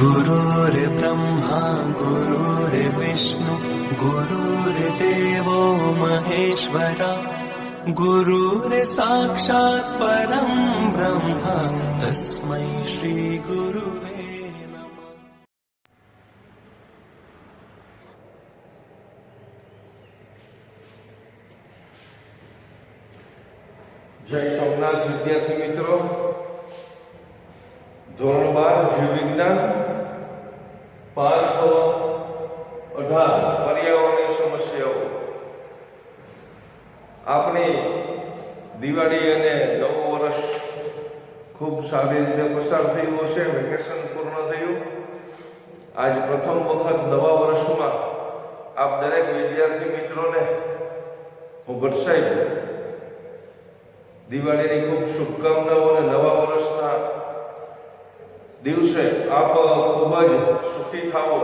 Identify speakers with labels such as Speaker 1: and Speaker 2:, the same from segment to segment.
Speaker 1: गुरुर्ब्रह्मा गुरुर्विष्णु गुरुर्देवो महेश्वरा गुरुर्साक्षात् परं ब्रह्म तस्मै श्रीगुरुवे नमः
Speaker 2: જય સોમનાથ વિદ્યાર્થી મિત્રો ધોરણ બાર જીવ વિજ્ઞાન પાંચ અઢાર પર્યાવરણીય સમસ્યાઓ. આપણી દિવાળી અને નવું વર્ષ ખૂબ સારી રીતે પસાર થયું હશે, વેકેશન પૂર્ણ થયું. આજ પ્રથમ વખત નવા વર્ષમાં આપ દરેક વિદ્યાર્થી મિત્રોને હું વરસાઈ દિવાળીની ખૂબ શુભકામનાઓ અને નવા વર્ષના દિવસે આપ ખૂબ જ સુખી થાઓ,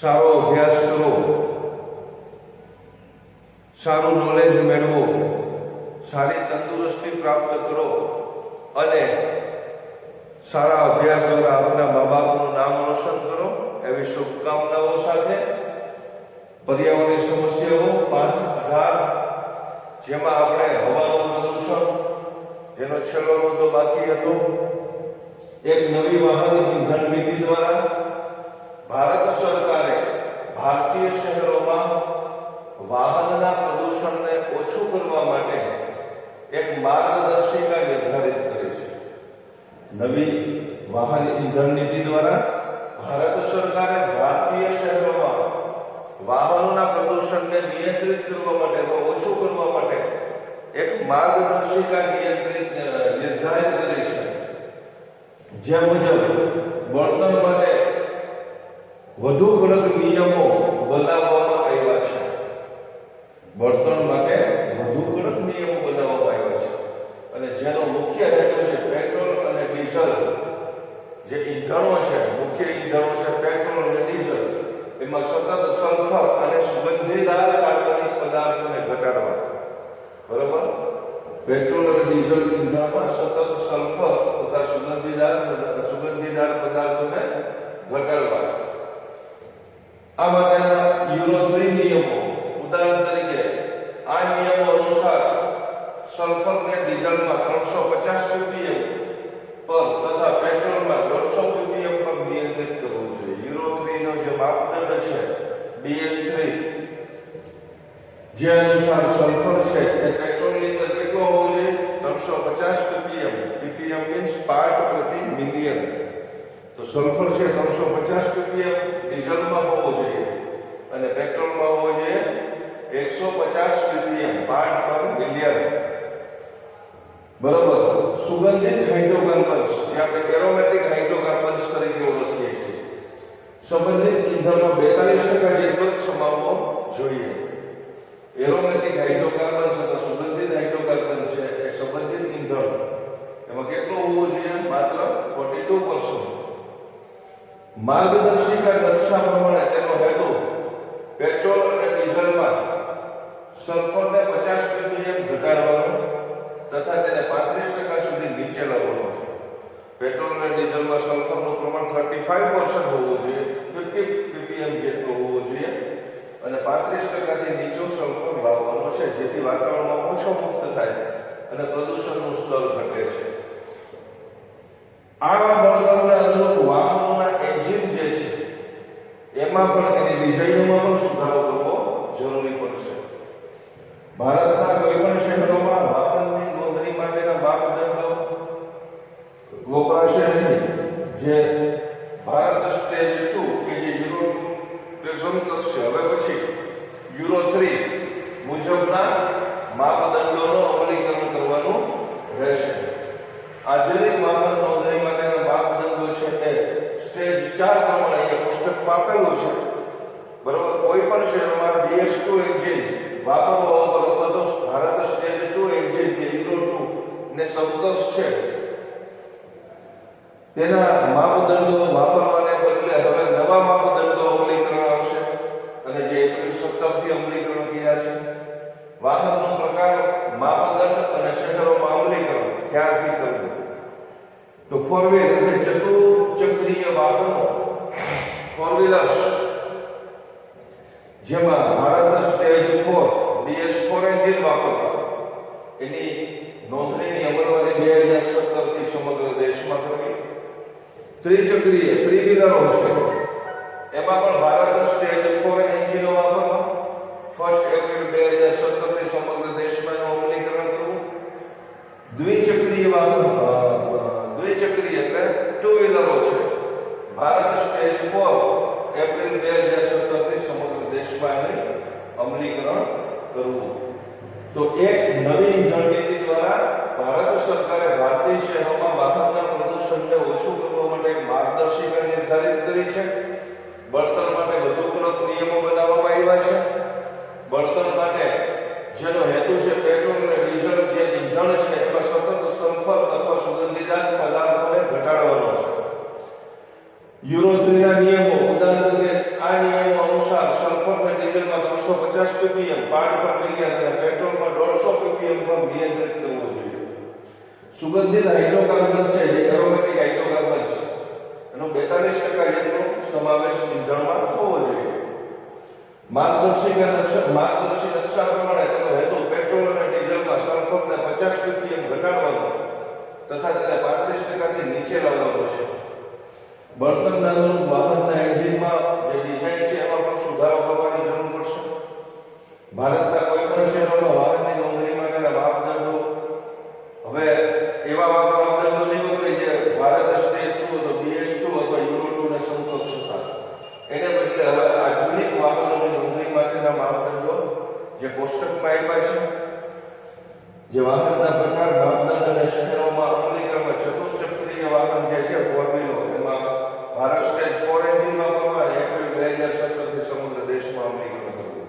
Speaker 2: સારો અભ્યાસ કરો, સારું નોલેજ મેળવો, સારી તંદુરસ્તી પ્રાપ્ત કરો અને સારા અભ્યાસ દ્વારા આપના મા બાપનું નામ રોશન કરો. એવી શુભકામનાઓ સાથે પર્યાવરણની સમસ્યાઓ પાંચ અઢાર, જેમાં આપણે હવાનું પ્રદૂષણ, જેનો છેલ્લો મુદ્દો બાકી હતો એક નવી વાહન ઇંધણ નીતિ દ્વારા ભારત સરકારે ભારતીય શહેરોમાં વાહનના પ્રદૂષણને ઓછું કરવા માટે એક માર્ગદર્શિકા નિર્ધારિત કરી છે. નવી વાહન ઇંધણ નીતિ દ્વારા ભારત સરકારે ભારતીય શહેરોમાં વાહનોના પ્રદૂષણને નિયંત્રિત કરવા માટે ઓછું કરવા માટે એક માર્ગદર્શિકા નિયંત્રિત નિર્ધારિત કરી છે. જે મુજબ બળતણ માટે વધુ કડક નિયમો બનાવવામાં આવ્યા છે. બળતણ માટે વધુ કડક નિયમો બનાવવામાં આવ્યા છે. અને જેનો મુખ્ય હેતુ છે પેટ્રોલ અને ડીઝલ. જે ઈંધણો છે, મુખ્ય ઈંધણો છે પેટ્રોલ અને ડીઝલ, એમાં સતત સલ્ફર અને સુગંધીદાર કાર્બનિક પદાર્થોને ઘટાડવા. બરોબર? પેટ્રોલ અને ડીઝલ ઇંધણમાં સતત સલ્ફર તથા સુગંધીદાર સુગંધીદાર પદાર્થોને ઘટાડવા. આ માટેના યુરો થ્રી નિયમો. ઉદાહરણ તરીકે, આ નિયમો અનુસાર સલ્ફર ને ડીઝલમાં ત્રણસો પચાસ પીપીએમ પર તથા પેટ્રોલમાં દોઢસો પીપીએમ પર નિયંત્રિત કરવું જોઈએ. યુરો થ્રી નો જે માપદંડ છે બીએસ થ્રી, જે અનુસાર સલ્ફર પચાસ પીપીએમ. પીપીએમ મીન્સ પાર્ટ પ્રતિ મિલિયન તો સલ્ફર છે ત્રણસો પચાસ પીપીએમ, ડીઝલમાં હોવો જોઈએ. અને પેટ્રોલમાં હોવો જોઈએ એકસો પચાસ પીપીએમ પાર્ટ પર મિલિયન બરોબર? સુગંધિત હાઇડ્રોકાર્બન્સ, જે આપણે એરોમેટિક હાઇડ્રોકાર્બન્સ તરીકે ઓળખીએ છીએ. સંબંધિત ઇંધણમાં બેતાલીસ ટકા જેટલો જ સમાવવો જોઈએ. એરોમેટિક હાઇડ્રોકાર્બન્સ અથવા સુગંધિત હાઇડ્રોકાર્બન છે એ સંબંધિત ઇંધણ એમાં કેટલો હોવો જોઈએ માત્ર 42% માર્ગદર્શિકા નકશા પ્રમાણે તેનો હેતુ પેટ્રોલ અને ડીઝલમાં સલ્ફરને 50 ppm ઘટાડવાનો તથા તેને 35% સુધી નીચે લાવવાનો છે. પેટ્રોલ અને ડીઝલમાં સલ્ફરનું પ્રમાણ 35% હોવું જોઈએ 50 ppm જેટલું હોવું જોઈએ અને 35% થી નીચો સલ્ફર લાવવાનો છે, જેથી વાતાવરણમાં ઓછો મુક્ત થાય અને પ્રદૂષણનું સ્તર ઘટે છે. આવા બળતણને અનુરૂપ વાહનોના એન્જિન જે છે, એમાં પણ એની ડિઝાઇનમાં પણ સુધારો કરવો જરૂરી પડશે. ભારતના કોઈ પણ શહેરોમાં વાહનની નોંધણી માટેના માપદંડો વપરાશે નહીં. જે ભારત સ્ટેજ ટુ કે જે યુરો દેશોન કરશે હવે પછી યુરો થ્રી મુજબના માપદંડોનું અમલીકરણ કરવાનું રહેશે આધુનિક વાહન નોંધણી માટેના માપદંડો છે એ સ્ટેજ ચાર પ્રમાણે અહીંયા કોષ્ટકમાં છે. બરોબર? કોઈ પણ શહેરમાં બીએસ ટુ એન્જિન વાપરવા ઉપર તો ભારત સ્ટેજ ટુ એન્જિન કે યુરો ટુ ને સમકક્ષ છે. તેના માપદંડો વાપરવાને બદલે હવે નવા માપદંડો અમલીકરણ આવશે. અને જે એપ્રિલ સત્તરથી અમલીકરણ કર્યા છે. વાહનનો પ્રકાર, માપદંડ અને શહેરોમાં અમલીકરણ, ક્યારથી કરવું? તો ફોર વ્હીલ વ્હીલર્સ જેમાં ભારતના stage four BS four engine વાપરવા એની નોંધણીની અમલવારી બે હજાર સત્તરથી સમગ્ર દેશમાં કરવી. ત્રિચક્રીય ત્રિવિધર છે એમાં પણ ભારત સ્ટેજ ફોર એન્જિનો વાપરવા. ફર્સ્ટ એપ્રિલ બે હજાર સત્તરથી સમગ્ર દેશમાં એનું અમલીકરણ કરવું. દ્વિચક્રીય વાહન દ્વિચક્રીય એટલે ટુ વ્હીલરો છે ભારત સ્ટેજ ફોર એપ્રિલ બે હજાર સત્તરથી સમગ્ર દેશમાં એનું અમલીકરણ કરવું. તો એક નવી ઇંધણ નીતિ દ્વારા ભારત સરકારે ભારતીય શહેરોમાં વાહનના પ્રદૂષણને ઓછું કરવા માટે એક માર્ગદર્શિકા નિર્ધારિત કરી છે. બળતણ માટે વધુ કડક નિયમો બનાવવામાં આવ્યા છે બળતણ માટે જેનો હેતુ છે પેટ્રોલ અને ડીઝલ જે ઇંધણ છે એમાં સતત સલ્ફર અથવા સુગંધીદાર પદાર્થોને ઘટાડવાનો છે યુરો થ્રીના નિયમો ઉદાહરણ તરીકે આ નિયમો અનુસાર સલ્ફર અને ડીઝલમાં ત્રણસો પચાસ પીપીએમ પાર્ટ પર મિલિયન અને પેટ્રોલમાં દોઢસો પીપીએમ પર નિયંત્રિત કરવો જોઈએ સુગંધિત હાઇડ્રોકાર્બન છે જે એરોમેટિક હાઇડ્રોકાર્બન છે એનો બેતાલીસ ટકા જેટલો સમાવેશ ઇંધણમાં થવો જોઈએ માર્ગદર્શિકા નકશા માર્ગદર્શી નકશા પ્રમાણે હેતુ પેટ્રોલ અને ડીઝલમાં સલ્ફરને પચાસ પીપીએમ ઘટાડવાનો તથા તેને પાંત્રીસ ટકાથી નીચે લાવવાનો છે. બળતણના વાહનના એન્જિનમાં જે ડિઝાઇન છે એમાં પણ સુધારો કરવાની જરૂર પડશે. ભારતના કોઈ પણ શહેરોમાં વાહનની નોંધણી માટેના માપદંડો હવે એવા માપદંડો નહીં વપરાય જે ભારત સ્ટેજ ટુ અથવા B S two euro two ને સમકક્ષ હતા એને બદલે હવે આધુનિક વાહનોની નોંધણી માટેના માપદંડો જે કોષ્ટકમાં આપ્યા છે. જે વાહનના પ્રકાર માપદંડ અને શહેરોમાં અમલીકરણમાં ચતુષ્ચક્રીય વાહન જે છે ફોર વ્હીલો એમાં ભારત સ્ટેજ ફોર એન્જિન વાપરવા અને એપ્રિલ બે હજાર સત્તરથી સમગ્ર દેશમાં અમલીકરણ કરવું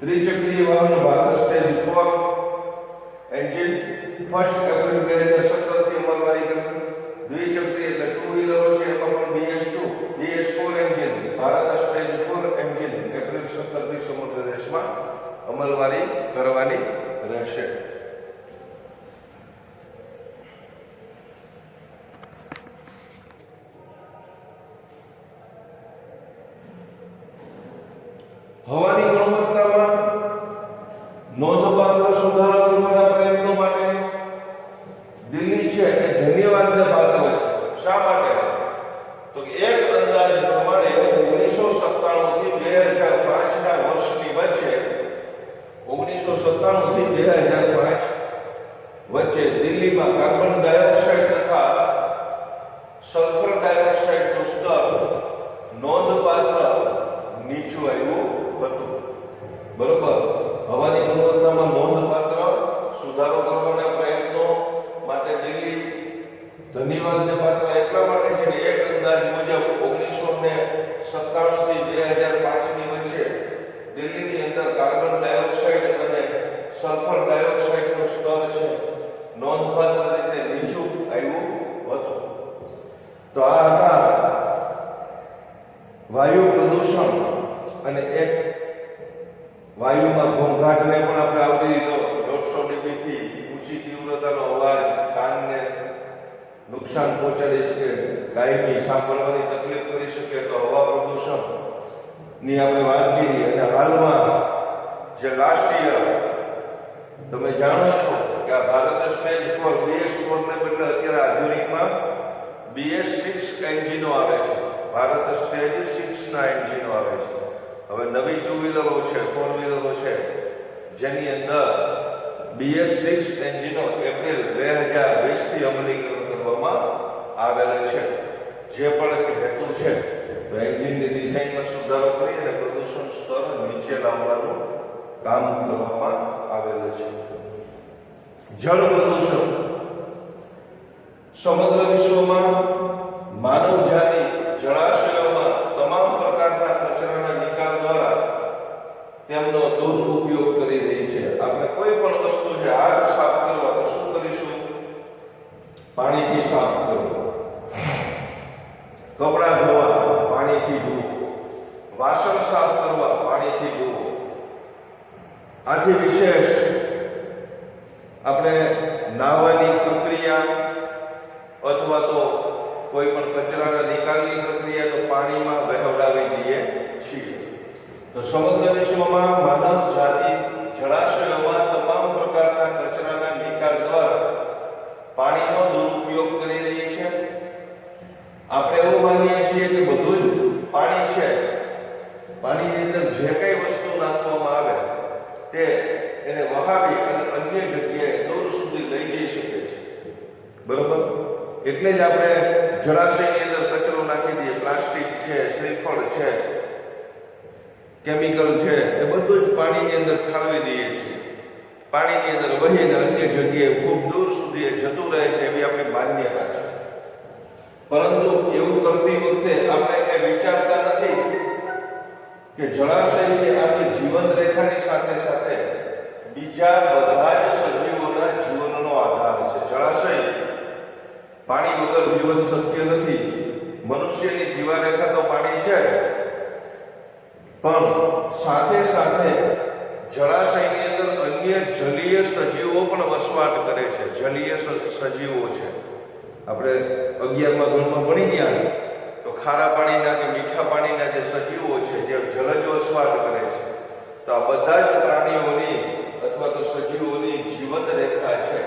Speaker 2: ત્રિચક્રીય વાહન, Bharat stage four engine first April બે હજાર સત્તરથી અમલવારી કરવી દ્વિચક્રીય એટલે ટુ વ્હીલરો છે એમાં પણ BS two BS four engine Bharat stage four engine April સત્તરથી સમગ્ર દેશમાં અમલવારી કરવાની રહેશે હવાની ગુણવત્તામાં નોંધપાત્ર સુધારો કરવાના પ્રયત્નો માટે દિલ્હી છે એ ધન્યવાદને પાત્ર છે શા માટે તો કે એક અંદાજ પ્રમાણે ઓગણીસો સત્તાણું થી બે હજાર પાંચના વર્ષની વચ્ચે ઓગણીસો સત્તાણું થી બે હજાર પાંચ વચ્ચે દિલ્હીમાં કાર્બન ડાયોક્સાઇડ તથા સલ્ફર ડાયોક્સાઇડનું સ્તર નોંધપાત્ર નીચું આવ્યું હતું બરોબર હવાની ગુણવત્તામાં નોંધપાત્ર સુધારો કરવાના પ્રયત્નો માટે દિલ્હી ધન્યવાદને પાત્ર એટલા માટે છે કે એક અંદાજ મુજબ ઓગણીસો ને સત્તાણું થી બે હજાર પાંચની વચ્ચે દિલ્હીની અંદર કાર્બન ડાયોક્સાઇડ અને સલ્ફર ડાયોક્સાઇડનું સ્તર છે નોંધપાત્ર રીતે નીચું આવ્યું હતું. તો આ હતા વાયુ પ્રદૂષણ અને એક વાયુમાં ઘોંઘાટને પણ આપણે આવરી લીધો. દોઢસો ડીબીથી ઊંચી તીવ્રતાનો અવાજ કાનને નુકસાન પહોંચાડી શકે કાયમી સાંભળવાની તકલીફ કરી શકે તો હવા પ્રદૂષણની આપણે વાત કરી અને હાલમાં જે યર તમે જાણો છો કે આ ભારત સ્ટેજ ફોર બીએસ ફોરને બદલે અત્યારે આધુનિકમાં બીએસ સિક્સ એન્જિનો આવે છે. ભારત સ્ટેજ સિક્સના એન્જિનો આવે છે. હવે નવી ટુ વ્હીલરો છે ફોર વ્હીલરો છે. જેની અંદર બીએસ સિક્સ એન્જિનો એપ્રિલ બે હજાર વીસથી અમલીકરણ કરવામાં આવેલ છે. જે પણ એક હેતુ છે એન્જિનની ડિઝાઇનમાં સુધારો કરી અને પ્રદૂષણ સ્તર નીચે લાવવાનું કામ કરવામાં આવેલ છે. જળ પ્રદૂષણ. સમગ્ર વિશ્વમાં માનવ જાતિ જળાશયોમાં તમામ પ્રકારના કચરાના નિકાલ દ્વારા તેમનો દુરુપયોગ કરી રહી છે. આપણે પાણીથી સાફ કરવું કપડાં ધોવા, પાણીથી ધોવો. વાસણ સાફ કરવા, પાણીથી ધોવો. આથી વિશેષ આપણે નાહવાની પ્રક્રિયા અથવા તો કોઈ પણ કચરાના નિકાલની પ્રક્રિયા તો પાણીમાં વહેવડાવી તો સમગ્ર વિશ્વમાં માનવ જાતિ જળાશયોમાં તમામ પ્રકારના કચરાના નિકાલ દ્વારા પાણીનો દુરુપયોગ કરી રહી છે. આપણે એવું માનીએ છીએ કે બધું જ પાણી છે. પાણીની અંદર જે કઈ વસ્તુ નાખવામાં આવે, તે એને વહાવી અને અન્ય જગ્યાએ દૂર સુધી લઈ જઈ શકે છે. બરોબર? એટલે જ આપણે જળાશયની અંદર કચરો નાખી દઈએ. પ્લાસ્ટિક છે, શ્રીફળ છે, કેમિકલ છે, એ બધું જ પાણીની અંદર ઠાલવી દઈએ છીએ. પાણીની અંદર વહીને અન્ય જગ્યાએ ખૂબ દૂર સુધી જતું રહે છે એવી આપણી માન્યતા છે. પરંતુ એવું કરતી વખતે આપણે એ વિચારતા નથી કે જળાશય છે આપણી જીવન રેખાની સાથે સાથે બીજા બધા જ સજીવોના જીવનનો આધાર છે. જળાશય પાણી વગર જીવન શક્ય નથી. મનુષ્યની જીવારેખા તો પાણી છે પણ સાથે સાથે જળાશયની અન્ય જલીય સજીવો પણ વસવાટ કરે છે. જલીય સજીવો છે. આપણે અગિયારમાં ધોરણમાં ભણી ગયા તો ખારા પાણીના કે મીઠા પાણીના જે સજીવો છે, જે જલજ વસવાટ કરે છે, તો આ બધા જ પ્રાણીઓની અથવા તો સજીવોની જીવન રેખા છે,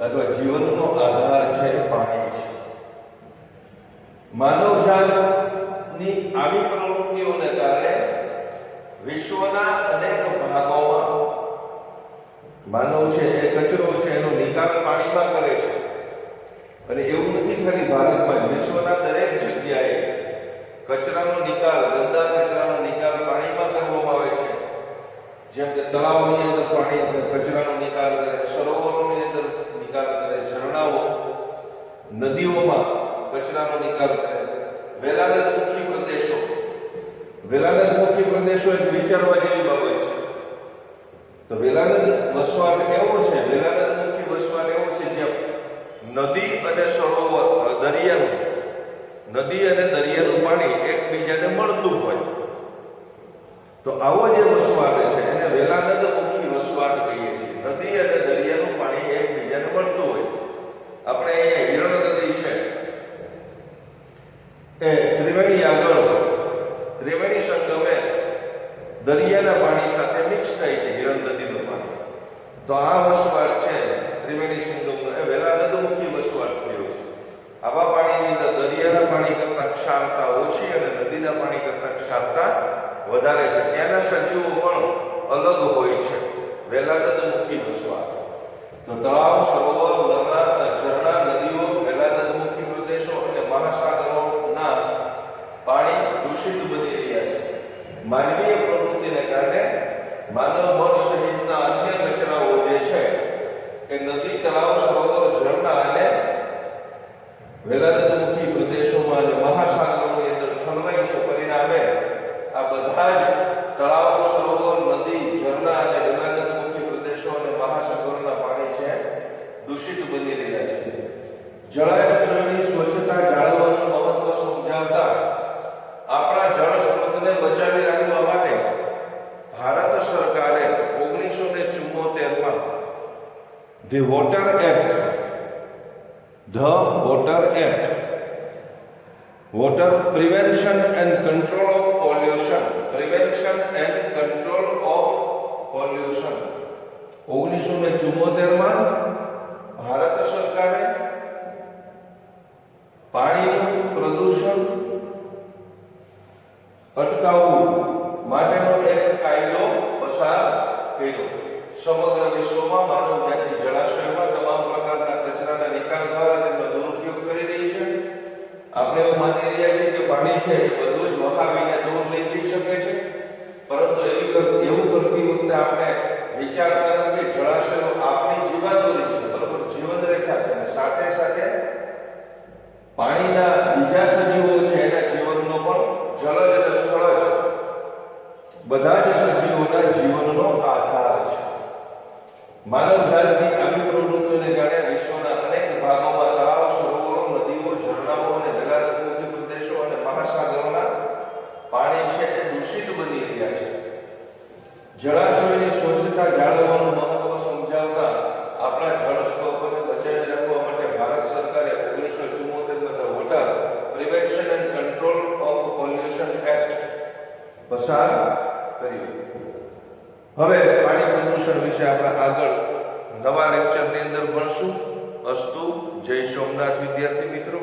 Speaker 2: અથવા જીવનનો આધાર છે પાણી છે. માનવ જાતની આવી પ્રવૃત્તિઓને કારણે વિશ્વના અનેક ભાગોમાં માનવ છે એ કચરો છે એનો નિકાલ પાણીમાં કરે છે. અને એવું નથી ખાલી ભારતમાં વિશ્વના દરેક જગ્યાએ કચરાનો નિકાલ, ગંદા કચરાનો નિકાલ પાણીમાં કરવામાં આવે છે. જેમ કે તળાવોની અંદર પાણી કચરાનો નિકાલ કરે, સરોવરોની અંદર નિકાલ કરે, ઝરણાઓ, નદીઓમાં કચરાનો નિકાલ કરે. વેલાનદમુખી પ્રદેશો વેલાનદમુખી પ્રદેશો એક વિચારવા જેવી બાબત છે. તો વેલાનદ વસવાટ એવો છે, વેલાનદ મુખી વસવાટ એવો છે, જ્યાં નદી અને સરોવર દરિયાનું, નદી અને દરિયાનું પાણી એકબીજાને મળતું હોય. તો આવો જે વસવાટ છે, એને વેલાનદ મુખી વસવાટ કહીએ છીએ. નદી અને દરિયાનું પાણી એકબીજાને મળતું હોય. આપણે અહીંયા હિરણ નદી છે. એ ત્રિવેણી આગળ, ત્રિવેણી સંગમે દરિયાના પાણી સાથે મિક્સ થાય છે હિરણ નદીનું પાણી તો આ વસવાટ છે ત્રિવેણી સંગમનો એ વેલાનદમુખી વસવાટ થયો છે આવા પાણીની અંદર દરિયાના પાણી કરતાં ક્ષારતા ઓછી અને નદીના પાણી કરતાં ક્ષારતા વધારે છે ત્યાંના સજીવો પણ અલગ હોય છે વેલાનદમુખી વસવાટ તો તળાવ સરોવર નદા ઝરણા નદીઓ વેલાનદમુખી પ્રદેશો અને મહાસાગરોના પાણી દૂષિત બની રહ્યા છે માનવીય પ્રવૃત્તિને કારણે માનવ મળ સહિતના અન્ય કચરાઓ જે છે એ નદી તળાવ સરોવર ઝરણા અને વેલાનદમુખી પ્રદેશોમાં અને મહાસાગરોની અંદર ઠલવાય છે પરિણામે આ બધા જ તળાવ સરોવર નદી ઝરણા અને વેલાનદમુખી પ્રદેશો અને મહાસાગરોના પાણી છે દૂષિત બની રહ્યા છે. જળાશયોની સ્વચ્છતા જાળવવાનું મહત્વ સમજાવતા આપણા જળ સ્ત્રોતને બચાવી રાખવા માટે ભારત સરકારે ઓગણીસો ને ચુમ્મોતેરમાં the water act, the water act, water prevention and control of pollution, prevention and control of pollution, ઓગણીસો ને ચુમ્મોતેરમાં ભારત સરકારે પાણીનું પ્રદૂષણ અટકાવવું માટેનો એક કાયદો પસાર કર્યો સમગ્ર વિશ્વમાં માનવ જાતિ જળાશયોમાં તમામ પ્રકારના કચરાના નિકાલ દ્વારા તેનો દુરુપયોગ કરી રહી છે આપણે એવું માની રહ્યા છીએ કે પાણી છે એ બધું જ વહાવીને દૂર લઈ જઈ શકે છે પરંતુ એવી કર- એવું કરતી વખતે આપણે વિચાર કરતા કે જળાશયો આપણી જીવાદોરી છે બરોબર જીવન રેખા છે અને સાથે સાથે પાણીના બીજા સજીવો છે એના જીવનનો પણ જલજ અને સ્થળ છે બધા જ સજીવોના જીવનનો આધાર છે માનવ જાતની આવી પ્રવૃત્તિઓને કારણે વિશ્વના અનેક ભાગોમાં તળાવ સરોવરો નદીઓ ઝરણાઓ અને વેલાનદમુખી પ્રદેશો અને મહાસાગરોના પાણી છે એ દૂષિત બની રહ્યા છે જળાશયોની સ્વચ્છતા જાળવવાનું મહત્વ સમજાવતા આપણા જળ સ્ત્રોતોને બચાવી રાખવા માટે ભારત સરકારે ઓગણીસો ચુમ્મોતેરમાં water prevention and control of pollution act પસાર કર્યો. હવે પાણી પ્રદૂષણ વિશે આપણે આગળ નવા લેક્ચરની અંદર ભણશું. અસ્તુ, જય સોમનાથ વિદ્યાર્થી મિત્રો.